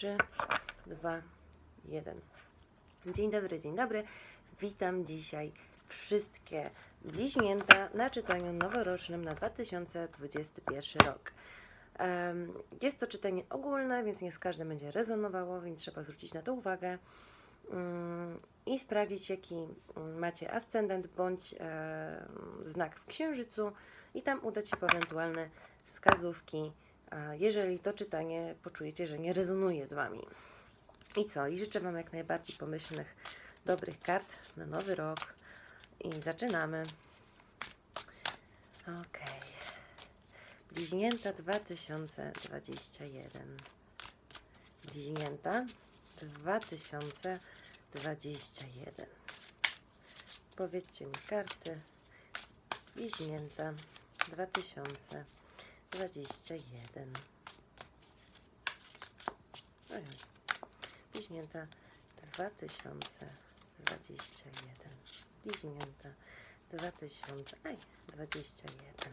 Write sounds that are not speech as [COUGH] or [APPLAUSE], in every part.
3, 2, 1. Dzień dobry, dzień dobry. Witam dzisiaj wszystkie bliźnięta na czytaniu noworocznym na 2021 rok. Jest to czytanie ogólne, więc nie z każdym będzie rezonowało, więc trzeba zwrócić na to uwagę mm, i sprawdzić, jaki macie ascendent bądź znak w księżycu i tam udać się po ewentualne wskazówki, jeżeli to czytanie poczujecie, że nie rezonuje z Wami. I co? I życzę Wam jak najbardziej pomyślnych, dobrych kart na nowy rok. I zaczynamy. Okej. Bliźnięta 2021. Bliźnięta 2021. Powiedzcie mi karty. Bliźnięta 2021. Ojej. Bliźnięta 2021. Bliźnięta 2000. Aj, 21.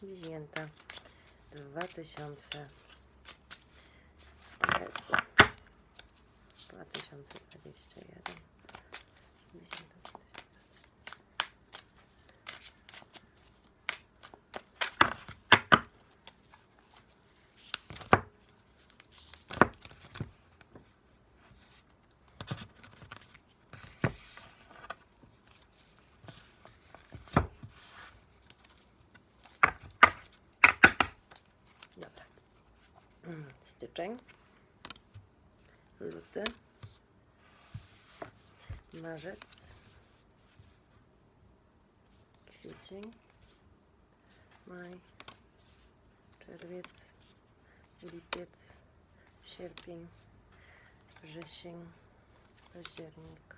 Bliźnięta 2000. Jezu. 2021. Bliźnięta 2021. Dobra. Mm, Styczeń. Luty. Marzec. Kwiecień. Maj. Czerwiec. Lipiec. Sierpień. Wrzesień. Październik.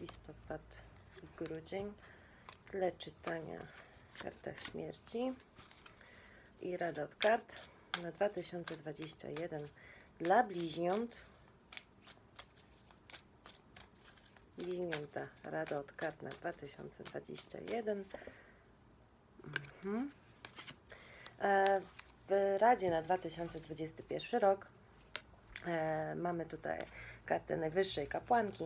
Listopad. i Grudzień. Tle czytania. Karta śmierci i rada od kart na 2021 dla bliźniąt. Bliźnięta rada od kart na 2021. Mhm. E, W Radzie na 2021 rok e, mamy tutaj kartę Najwyższej Kapłanki,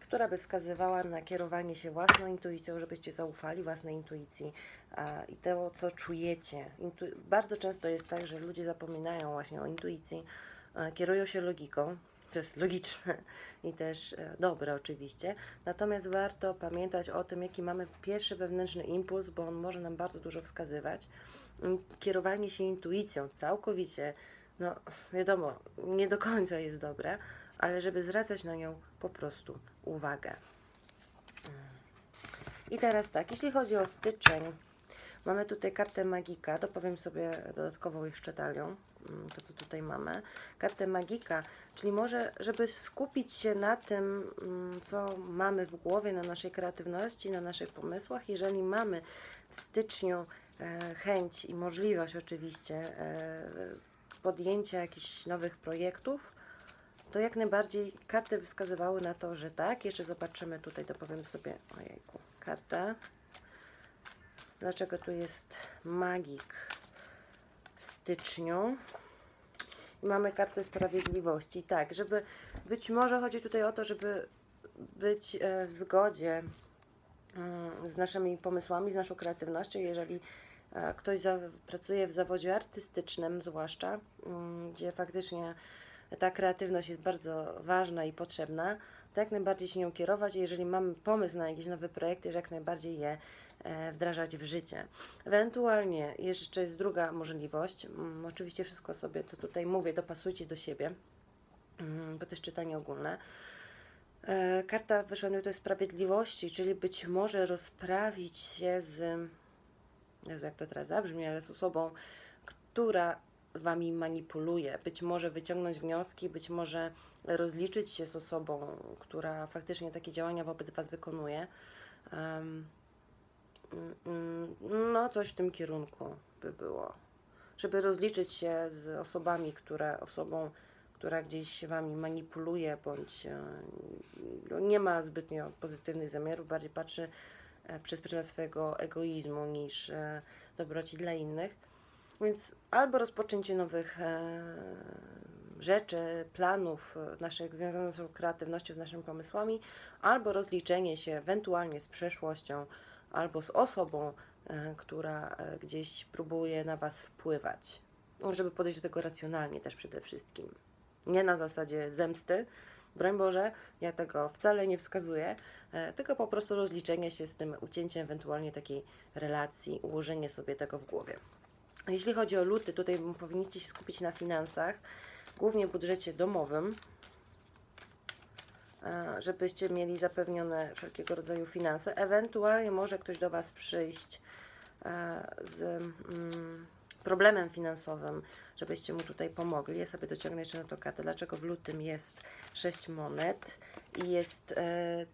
która by wskazywała na kierowanie się własną intuicją, żebyście zaufali własnej intuicji i to, co czujecie. Intu- bardzo często jest tak, że ludzie zapominają właśnie o intuicji, kierują się logiką. To jest logiczne [LAUGHS] i też e, dobre oczywiście. Natomiast warto pamiętać o tym, jaki mamy pierwszy wewnętrzny impuls, bo on może nam bardzo dużo wskazywać. Kierowanie się intuicją całkowicie, no wiadomo, nie do końca jest dobre, ale żeby zwracać na nią po prostu uwagę. I teraz tak, jeśli chodzi o styczeń, mamy tutaj kartę magika, dopowiem sobie dodatkową jeszcze talią, mm, to co tutaj mamy. Kartę magika, czyli może, żeby skupić się na tym, mm, co mamy w głowie, na naszej kreatywności, na naszych pomysłach. Jeżeli mamy w styczniu e, chęć i możliwość oczywiście e, podjęcia jakichś nowych projektów, to jak najbardziej karty wskazywały na to, że tak. Jeszcze zobaczymy tutaj, dopowiem sobie, ojejku, karta. Dlaczego tu jest magik w styczniu? I mamy kartę sprawiedliwości. Tak, żeby być może chodzi tutaj o to, żeby być e, w zgodzie mm, z naszymi pomysłami, z naszą kreatywnością. Jeżeli e, ktoś pracuje w zawodzie artystycznym, zwłaszcza, mm, gdzie faktycznie ta kreatywność jest bardzo ważna i potrzebna, to jak najbardziej się nią kierować. Jeżeli mamy pomysł na jakieś nowe projekty, że jak najbardziej je e, wdrażać w życie. Ewentualnie jeszcze jest druga możliwość. Mm, Oczywiście wszystko sobie, co tutaj mówię, dopasujcie do siebie, mm, bo to jest czytanie ogólne. E, Karta wyszła mi to sprawiedliwości, czyli być może rozprawić się z, Jezu, jak to teraz zabrzmi, ale z osobą, która wami manipuluje. Być może wyciągnąć wnioski, być może rozliczyć się z osobą, która faktycznie takie działania wobec was wykonuje. Mm, no, coś w tym kierunku by było. Żeby rozliczyć się z osobami, które, osobą, która gdzieś wami manipuluje, bądź e, no, nie ma zbytnio pozytywnych zamiarów, bardziej patrzy e, przez pryzmat swojego egoizmu niż e, dobroci dla innych. Więc albo rozpoczęcie nowych e, rzeczy, planów e, naszych związanych z kreatywnością, z naszymi pomysłami, albo rozliczenie się ewentualnie z przeszłością, albo z osobą, e, która e, gdzieś próbuje na Was wpływać. Żeby podejść do tego racjonalnie też przede wszystkim. Nie na zasadzie zemsty, broń Boże, ja tego wcale nie wskazuję, e, tylko po prostu rozliczenie się z tym ucięciem ewentualnie takiej relacji, ułożenie sobie tego w głowie. Jeśli chodzi o luty, tutaj powinniście się skupić na finansach, głównie budżecie domowym, e, żebyście mieli zapewnione wszelkiego rodzaju finanse. Ewentualnie może ktoś do Was przyjść e, z mm, problemem finansowym, żebyście mu tutaj pomogli. Ja sobie dociągnę jeszcze na to kartę, dlaczego w lutym jest sześć monet i jest e,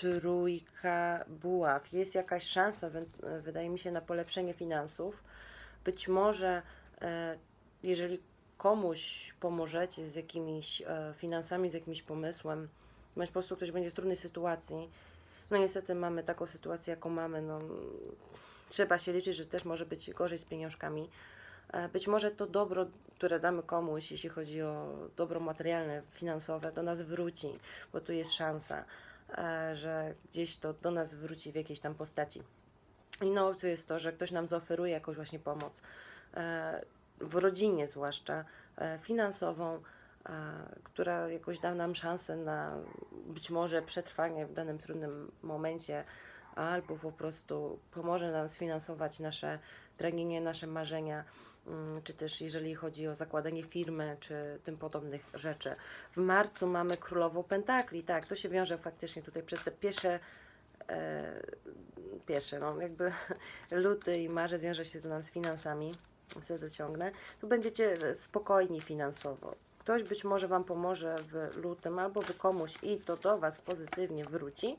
trójka buław. Jest jakaś szansa, wy- wydaje mi się, na polepszenie finansów. Być może, e, jeżeli komuś pomożecie z jakimiś e, finansami, z jakimś pomysłem, bądź po prostu ktoś będzie w trudnej sytuacji, no niestety mamy taką sytuację, jaką mamy, no trzeba się liczyć, że też może być gorzej z pieniążkami. E, Być może to dobro, które damy komuś, jeśli chodzi o dobro materialne, finansowe, do nas wróci, bo tu jest szansa, że gdzieś to do nas wróci w jakiejś tam postaci. Inną opcją jest to, że ktoś nam zaoferuje jakąś właśnie pomoc, e, w rodzinie zwłaszcza, e, finansową, e, która jakoś da nam szansę na być może przetrwanie w danym trudnym momencie, albo po prostu pomoże nam sfinansować nasze pragnienie, nasze marzenia, mm, czy też jeżeli chodzi o zakładanie firmy, czy tym podobnych rzeczy. W marcu mamy Królową Pentakli, tak, to się wiąże faktycznie tutaj przez te pierwsze pierwsze, no jakby [LAUGHS] luty i marzec wiąże się to nam z finansami, sobie dociągnę. Tu będziecie spokojni finansowo. Ktoś być może Wam pomoże w lutym, albo Wy komuś i to do Was pozytywnie wróci,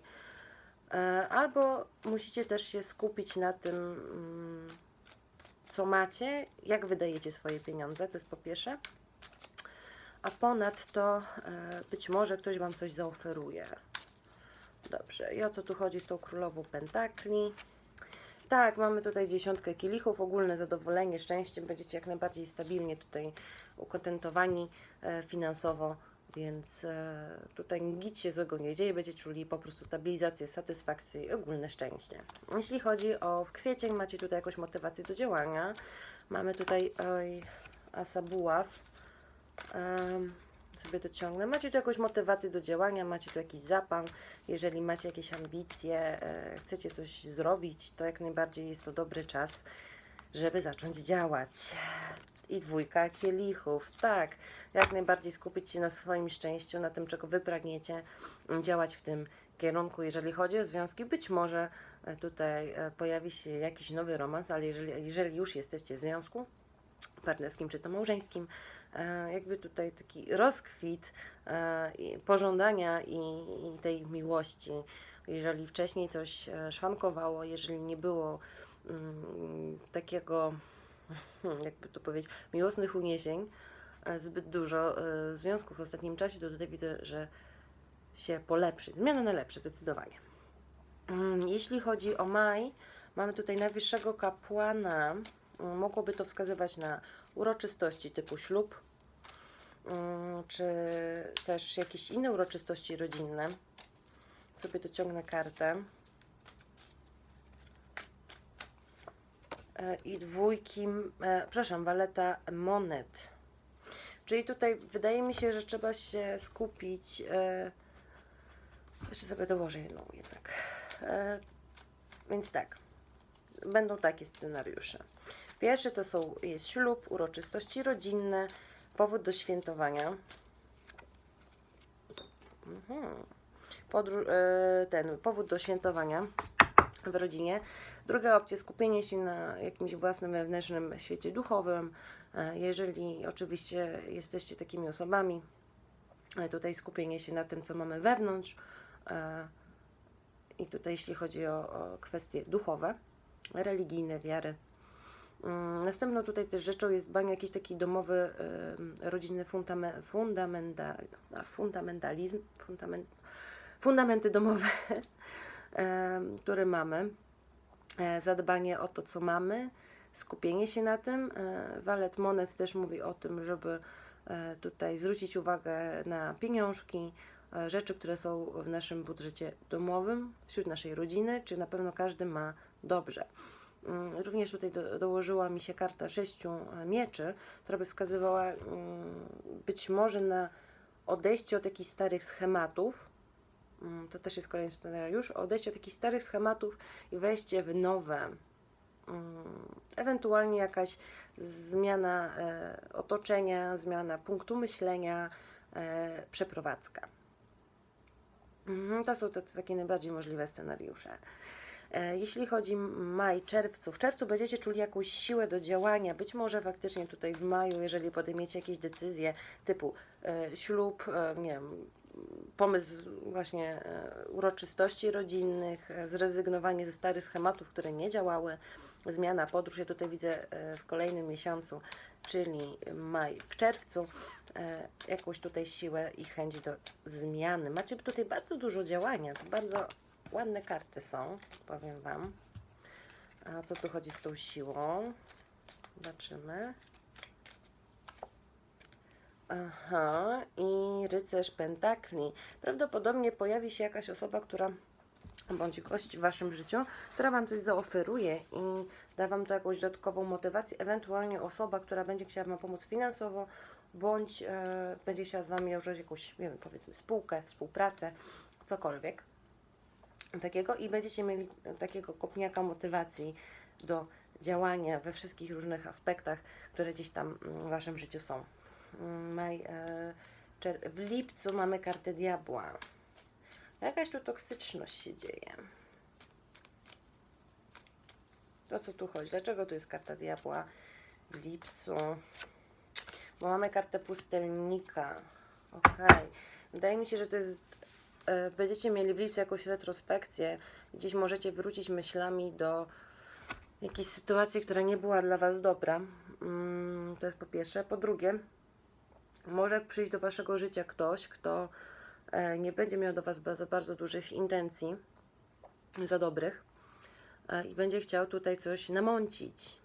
e, albo musicie też się skupić na tym, mm, co macie, jak wydajecie swoje pieniądze, to jest po pierwsze. A ponadto e, być może ktoś Wam coś zaoferuje. Dobrze, i o co tu chodzi z tą królową pentakli? Tak, mamy tutaj dziesiątkę kielichów, ogólne zadowolenie, szczęście, będziecie jak najbardziej stabilnie tutaj ukontentowani e, finansowo, więc e, tutaj nic się złego nie dzieje, będziecie czuli po prostu stabilizację, satysfakcję i ogólne szczęście. Jeśli chodzi o kwiecień, macie tutaj jakąś motywację do działania. Mamy tutaj oj, asa buław. Em, sobie dociągnę. Macie tu jakąś motywację do działania, macie tu jakiś zapał, jeżeli macie jakieś ambicje, e, chcecie coś zrobić, to jak najbardziej jest to dobry czas, żeby zacząć działać. I dwójka kielichów, tak, jak najbardziej skupić się na swoim szczęściu, na tym, czego wy pragniecie, działać w tym kierunku. Jeżeli chodzi o związki, być może e, tutaj e, pojawi się jakiś nowy romans, ale jeżeli, jeżeli już jesteście w związku, partnerskim czy to małżeńskim, jakby tutaj taki rozkwit e, pożądania i, tej miłości. Jeżeli wcześniej coś e, szwankowało, jeżeli nie było mm, takiego, [LAUGHS] jakby to powiedzieć, miłosnych uniesień, e, zbyt dużo e, związków w ostatnim czasie, to tutaj widzę, że się polepszy. Zmiana na lepsze, zdecydowanie. Mm, Jeśli chodzi o maj, mamy tutaj najwyższego kapłana. Mogłoby to wskazywać na uroczystości typu ślub, czy też jakieś inne uroczystości rodzinne. Sobie dociągnę kartę. E, I dwójki, e, przepraszam, waleta monet. Czyli tutaj wydaje mi się, że trzeba się skupić. E, jeszcze sobie dołożę jedną jednak. Więc tak, będą takie scenariusze. Pierwszy to są, jest ślub, uroczystości rodzinne, powód do świętowania. Mhm. E, ten powód do świętowania w rodzinie. Druga opcja skupienie się na jakimś własnym wewnętrznym świecie duchowym. E, Jeżeli oczywiście jesteście takimi osobami, e, tutaj skupienie się na tym, co mamy wewnątrz. I tutaj, jeśli chodzi o, o kwestie duchowe, religijne, wiary. Mm, Następną tutaj też rzeczą jest dbanie jakiś taki domowy, rodzinny fundame, fundamental, fundamentalizm, fundament, fundamenty domowe, [LAUGHS] które mamy. E, Zadbanie o to, co mamy, skupienie się na tym. E, Walet monet też mówi o tym, żeby e, tutaj zwrócić uwagę na pieniążki, rzeczy, które są w naszym budżecie domowym, wśród naszej rodziny, czy na pewno każdy ma dobrze. Mm, Również tutaj do, dołożyła mi się karta sześciu e, mieczy, która by wskazywała mm, być może na odejście od jakichś starych schematów. Mm, To też jest kolejny scenariusz. Odejście od jakichś starych schematów i wejście w nowe. Ewentualnie jakaś zmiana e, otoczenia, zmiana punktu myślenia, e, przeprowadzka. Mhm, To są te, te takie najbardziej możliwe scenariusze. E, Jeśli chodzi maj, czerwcu, w czerwcu będziecie czuli jakąś siłę do działania, być może faktycznie tutaj w maju, jeżeli podejmiecie jakieś decyzje typu e, ślub, e, nie wiem, pomysł właśnie uroczystości rodzinnych, zrezygnowanie ze starych schematów, które nie działały, zmiana, podróż, ja tutaj widzę w kolejnym miesiącu, czyli maj, w czerwcu, jakąś tutaj siłę i chęć do zmiany. Macie tutaj bardzo dużo działania, to bardzo ładne karty są, powiem Wam. A co tu chodzi z tą siłą? Zobaczymy. Aha, i rycerz pentakli. Prawdopodobnie pojawi się jakaś osoba, która bądź gość w Waszym życiu, która Wam coś zaoferuje i da Wam to jakąś dodatkową motywację, ewentualnie osoba, która będzie chciała Wam pomóc finansowo, bądź e, będzie chciała z Wami założyć jakąś, nie wiem, powiedzmy spółkę, współpracę, cokolwiek takiego i będziecie mieli takiego kopniaka motywacji do działania we wszystkich różnych aspektach, które gdzieś tam mm, w Waszym życiu są. Mm, Maj, e, w lipcu mamy kartę diabła. Jakaś tu toksyczność się dzieje. O co tu chodzi? Dlaczego tu jest karta diabła w lipcu? Bo mamy kartę pustelnika. Okej. Wydaje mi się, że to jest. E, będziecie mieli w lipcu jakąś retrospekcję. Gdzieś możecie wrócić myślami do jakiejś sytuacji, która nie była dla Was dobra. Mm, to jest po pierwsze. Po drugie, może przyjść do Waszego życia ktoś, kto e, nie będzie miał do Was bardzo, bardzo dużych intencji, za dobrych, e, i będzie chciał tutaj coś namącić.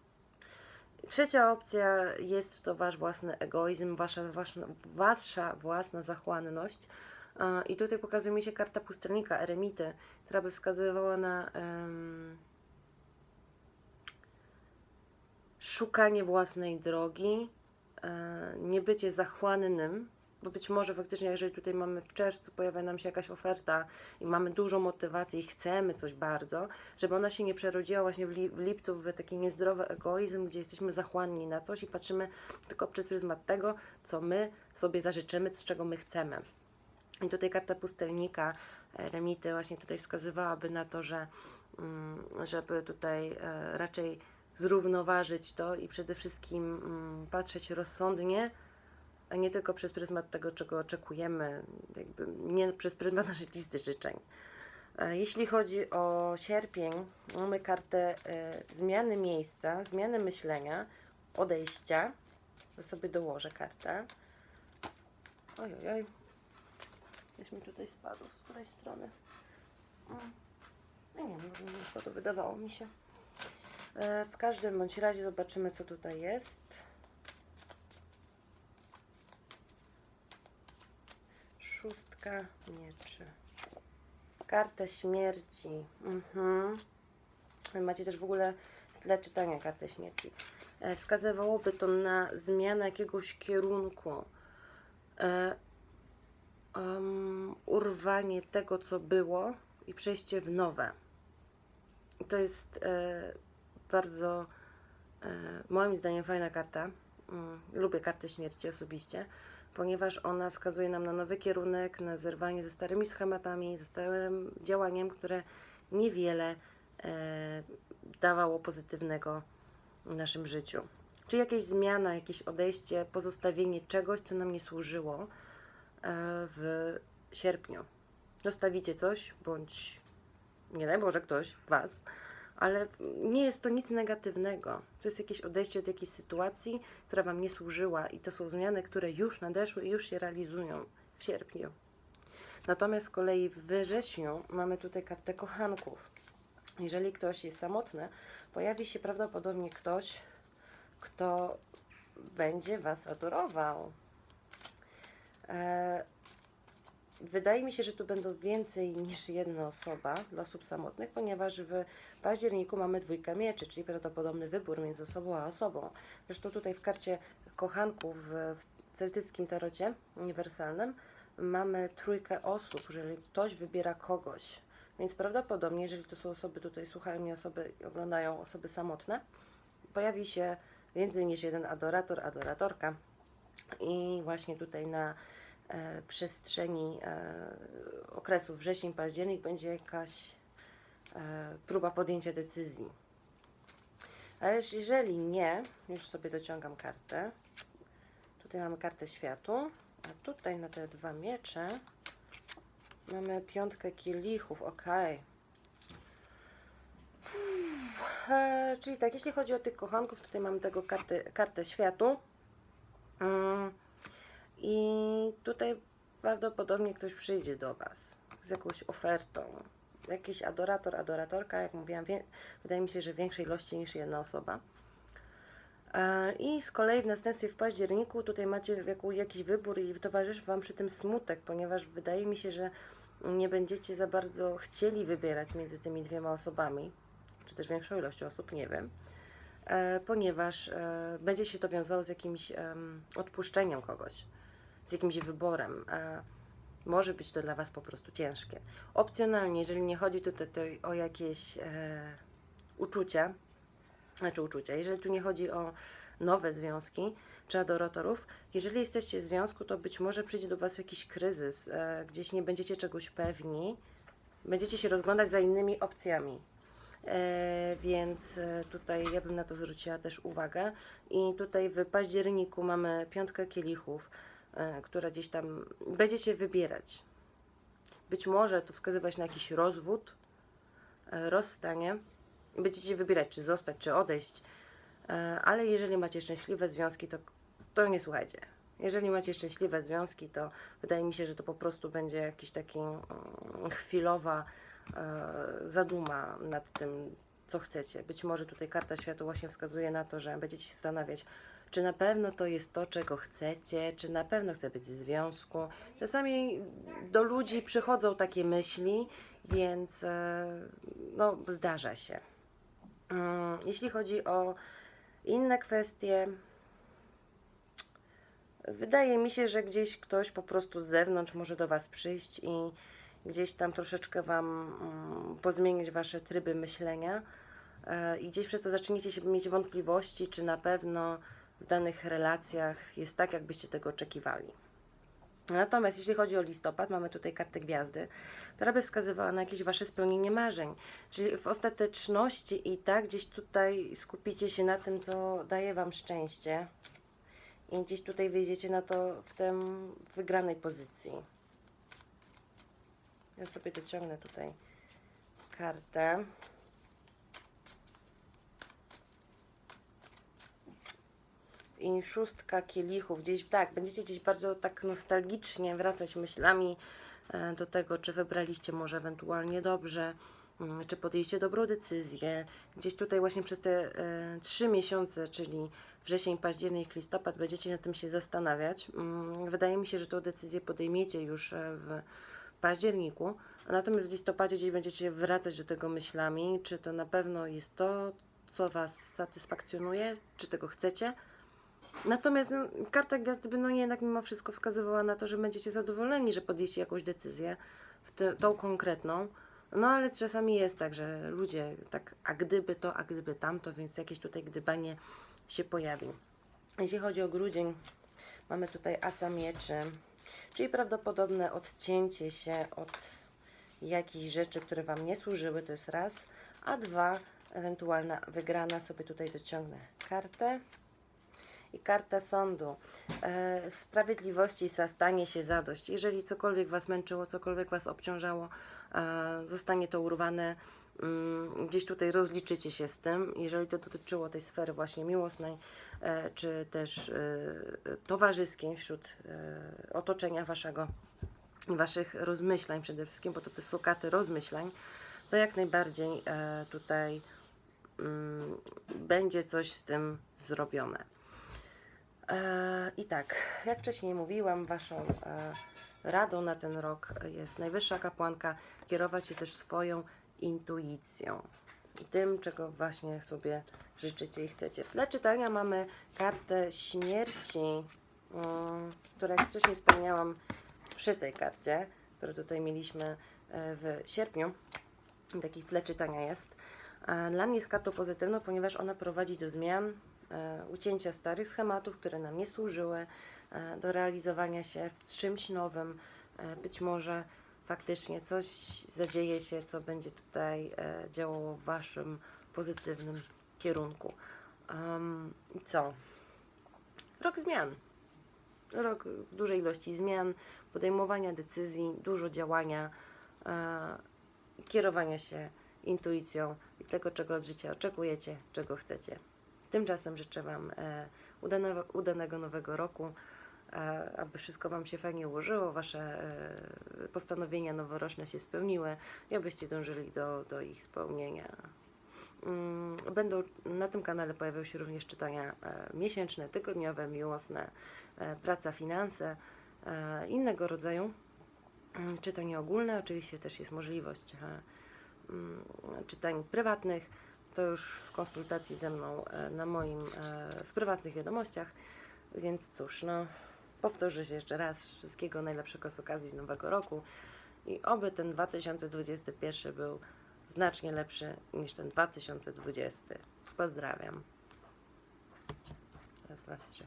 Trzecia opcja jest to Wasz własny egoizm, Wasza, wasza, wasza własna zachłanność. I tutaj pokazuje mi się karta pustelnika, eremity, która by wskazywała na em, szukanie własnej drogi, e, nie bycie zachłannym, bo być może faktycznie, jeżeli tutaj mamy w czerwcu, pojawia nam się jakaś oferta i mamy dużo motywacji i chcemy coś bardzo, żeby ona się nie przerodziła właśnie w, li, w lipcu w taki niezdrowy egoizm, gdzie jesteśmy zachłanni na coś i patrzymy tylko przez pryzmat tego, co my sobie zażyczymy, z czego my chcemy. I tutaj karta pustelnika, e, remity właśnie tutaj wskazywałaby na to, że mm, żeby tutaj e, raczej zrównoważyć to i przede wszystkim mm, patrzeć rozsądnie, a nie tylko przez pryzmat tego, czego oczekujemy, jakby nie przez pryzmat naszej listy życzeń. E, Jeśli chodzi o sierpień, mamy kartę zmiany miejsca, zmiany myślenia, odejścia. Ja sobie dołożę kartę. Oj, oj, oj. Coś mi tutaj spadło z której strony. No nie wiem, nie spadło, wydawało mi się. E, W każdym bądź razie zobaczymy, co tutaj jest. Szóstka mieczy. Karta śmierci. Mhm. Macie też w ogóle dla czytania kartę śmierci. E, Wskazywałoby to na zmianę jakiegoś kierunku. Um, urwanie tego, co było i przejście w nowe. To jest e, bardzo, e, moim zdaniem, fajna karta. Mm, lubię kartę śmierci osobiście, ponieważ ona wskazuje nam na nowy kierunek, na zerwanie ze starymi schematami, ze starym działaniem, które niewiele e, dawało pozytywnego w naszym życiu. Czy jakaś zmiana, jakieś odejście, pozostawienie czegoś, co nam nie służyło w sierpniu. Zostawicie coś, bądź nie daj Boże ktoś, Was, ale nie jest to nic negatywnego. To jest jakieś odejście od jakiejś sytuacji, która Wam nie służyła i to są zmiany, które już nadeszły i już się realizują w sierpniu. Natomiast z kolei w wrześniu mamy tutaj kartę kochanków. Jeżeli ktoś jest samotny, pojawi się prawdopodobnie ktoś, kto będzie Was adorował. E, Wydaje mi się, że tu będą więcej niż jedna osoba dla osób samotnych, ponieważ w październiku mamy dwójkę mieczy, czyli prawdopodobny wybór między osobą a osobą. Zresztą tutaj w karcie kochanków w, celtyckim tarocie uniwersalnym mamy trójkę osób, jeżeli ktoś wybiera kogoś. Więc prawdopodobnie, jeżeli to są osoby, tutaj słuchają mnie osoby oglądają osoby samotne, pojawi się więcej niż jeden adorator, adoratorka. I właśnie tutaj na przestrzeni e, okresu wrzesień, październik będzie jakaś e, próba podjęcia decyzji. A już jeżeli nie, już sobie dociągam kartę. Tutaj mamy kartę światu, a tutaj na te dwa miecze mamy piątkę kielichów, ok. E, czyli tak, jeśli chodzi o tych kochanków, tutaj mamy tego kartę, kartę światu. Mm, I tutaj prawdopodobnie ktoś przyjdzie do Was z jakąś ofertą. Jakiś adorator, adoratorka, jak mówiłam, wydaje mi się, że większej ilości niż jedna osoba. E, I z kolei w następstwie w październiku tutaj macie jakiś wybór i towarzyszy Wam przy tym smutek, ponieważ wydaje mi się, że nie będziecie za bardzo chcieli wybierać między tymi dwiema osobami, czy też większą ilością osób, nie wiem, e, ponieważ e, będzie się to wiązało z jakimś em, odpuszczeniem kogoś, z jakimś wyborem. E, może być to dla Was po prostu ciężkie. Opcjonalnie, jeżeli nie chodzi tutaj, o jakieś e, uczucia, znaczy uczucia. Jeżeli tu nie chodzi o nowe związki czy adoratorów, jeżeli jesteście w związku, to być może przyjdzie do Was jakiś kryzys, e, gdzieś nie będziecie czegoś pewni, będziecie się rozglądać za innymi opcjami. E, więc e, tutaj ja bym na to zwróciła też uwagę. I tutaj w październiku mamy piątkę kielichów, która gdzieś tam będziecie wybierać. Być może to wskazywać na jakiś rozwód, e, rozstanie. Będziecie wybierać, czy zostać, czy odejść. E, Ale jeżeli macie szczęśliwe związki, to, to nie słuchajcie. Jeżeli macie szczęśliwe związki, to wydaje mi się, że to po prostu będzie jakiś taki mm, chwilowa e, zaduma nad tym, co chcecie. Być może tutaj karta światu właśnie wskazuje na to, że będziecie się zastanawiać, czy na pewno to jest to, czego chcecie, czy na pewno chcę być w związku. Czasami do ludzi przychodzą takie myśli, więc e, no, zdarza się. Mm, Jeśli chodzi o inne kwestie, wydaje mi się, że gdzieś ktoś po prostu z zewnątrz może do Was przyjść i gdzieś tam troszeczkę Wam mm, pozmieniać Wasze tryby myślenia e, i gdzieś przez to zaczniecie się mieć wątpliwości, czy na pewno w danych relacjach jest tak, jakbyście tego oczekiwali. Natomiast jeśli chodzi o listopad, mamy tutaj kartę gwiazdy, która by wskazywała na jakieś Wasze spełnienie marzeń. Czyli w ostateczności i tak gdzieś tutaj skupicie się na tym, co daje Wam szczęście i gdzieś tutaj wyjdziecie na to w tym wygranej pozycji. Ja sobie dociągnę tutaj kartę. I szóstka kielichów. Gdzieś tak, będziecie gdzieś bardzo tak nostalgicznie wracać myślami e, do tego, czy wybraliście może ewentualnie dobrze, mm, czy podjęliście dobrą decyzję. Gdzieś tutaj właśnie przez te e, trzy miesiące, czyli wrzesień, październik, listopad, będziecie nad tym się zastanawiać. Mm, Wydaje mi się, że tą decyzję podejmiecie już e, w październiku, natomiast w listopadzie gdzieś będziecie wracać do tego myślami, czy to na pewno jest to, co Was satysfakcjonuje, czy tego chcecie. Natomiast no, karta gwiazdy by no jednak mimo wszystko wskazywała na to, że będziecie zadowoleni, że podjęcie jakąś decyzję, w te, tą konkretną. No ale czasami jest tak, że ludzie tak, a gdyby to, a gdyby tamto, więc jakieś tutaj gdybanie się pojawi. Jeśli chodzi o grudzień, mamy tutaj asa mieczy, czyli prawdopodobne odcięcie się od jakichś rzeczy, które Wam nie służyły, to jest raz, a dwa, ewentualna wygrana, sobie tutaj dociągnę kartę i karta sądu. E, sprawiedliwości stanie się zadość. Jeżeli cokolwiek Was męczyło, cokolwiek Was obciążało, e, zostanie to urwane. Mm, gdzieś tutaj rozliczycie się z tym, jeżeli to dotyczyło tej sfery właśnie miłosnej, e, czy też e, towarzyskiej wśród e, otoczenia Waszego i Waszych rozmyślań przede wszystkim, bo to te są karty rozmyślań, to jak najbardziej tutaj mm, będzie coś z tym zrobione. E, I tak, jak wcześniej mówiłam, Waszą e, radą na ten rok jest Najwyższa Kapłanka, kierować się też swoją intuicją i tym, czego właśnie sobie życzycie i chcecie. W tle czytania mamy kartę śmierci, mm, która jak wcześniej wspomniałam przy tej karcie, którą tutaj mieliśmy e, w sierpniu, taki w tle czytania jest. Dla mnie jest kartą pozytywną, ponieważ ona prowadzi do zmian, e, ucięcia starych schematów, które nam nie służyły, e, do realizowania się w czymś nowym. E, Być może faktycznie coś zadzieje się, co będzie tutaj działało w Waszym pozytywnym kierunku. I co? Rok zmian. Rok w dużej ilości zmian, podejmowania decyzji, dużo działania, kierowania się intuicją i tego, czego od życia oczekujecie, czego chcecie. Tymczasem życzę Wam e, udanego, udanego nowego roku, e, aby wszystko Wam się fajnie ułożyło, Wasze e, postanowienia noworoczne się spełniły i abyście dążyli do, do ich spełnienia. Mm, Będą na tym kanale pojawiają się również czytania miesięczne, tygodniowe, miłosne, praca, finanse, innego rodzaju mm, czytanie ogólne. Oczywiście też jest możliwość czytań prywatnych. To już w konsultacji ze mną e, na moim, e, w prywatnych wiadomościach. Więc cóż, no, powtórzę się jeszcze raz. Wszystkiego najlepszego z okazji nowego roku i oby ten 2021 był znacznie lepszy niż ten 2020. Pozdrawiam. Raz, dwa, trzy.